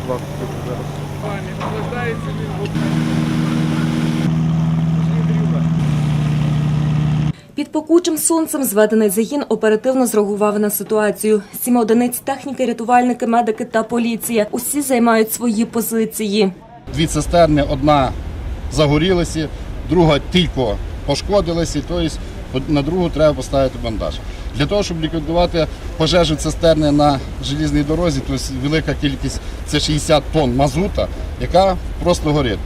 собаку зараз. Пані, наближається він Під пекучим сонцем зведений загін оперативно зреагував на ситуацію. Сім одиниць техніки, рятувальники, медики та поліція. Усі займають свої позиції. Дві цистерни, одна загорілася, друга тільки пошкодилася, тобто на другу треба поставити бандаж. Для того, щоб ліквідувати пожежу цистерни на желізній дорозі, тобто велика кількість це 60 тонн мазута, яка просто горить.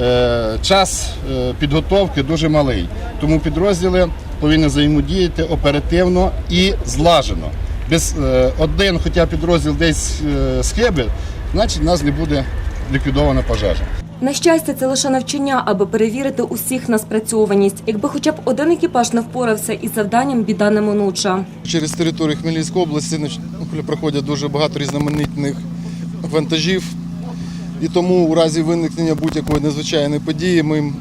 Е, Час е, підготовки дуже малий, тому підрозділи повинні взаємодіяти оперативно і злажено. Без е, один, хоча підрозділ десь схибить, значить в нас не буде ліквідована пожежа. На щастя, це лише навчання, аби перевірити усіх на спрацьованість. Якби хоча б один екіпаж не впорався із завданням, біда неминуча. Через територію Хмельницької області ну, проходять дуже багато різноманітних вантажів. І тому у разі виникнення будь-якої незвичайної події ми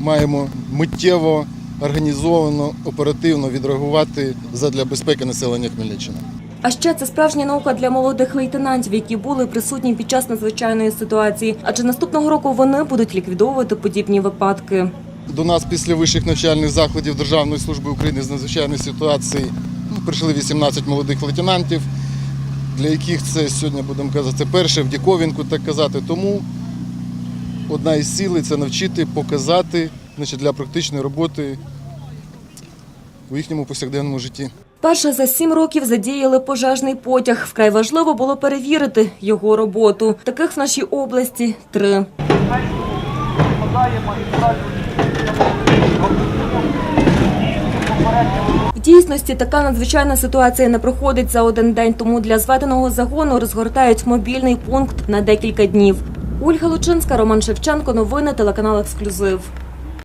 маємо миттєво, організовано, оперативно відреагувати задля безпеки населення Хмельниччини. А ще це справжня наука для молодих лейтенантів, які були присутні під час надзвичайної ситуації. Адже наступного року вони будуть ліквідовувати подібні випадки. До нас після вищих навчальних закладів Державної служби України з надзвичайних ситуацій ну, прийшли 18 молодих лейтенантів, для яких це сьогодні будемо казати перше в Діковінку, так казати. Тому одна із цілей це навчити, показати значить, для практичної роботи у їхньому повсякденному житті. Перше за сім років задіяли пожежний потяг. Вкрай важливо було перевірити його роботу. Таких в нашій області три. В дійсності така надзвичайна ситуація не проходить за один день, тому для зведеного загону розгортають мобільний пункт на декілька днів. Ольга Лучинська, Роман Шевченко. Новини телеканал Ексклюзив.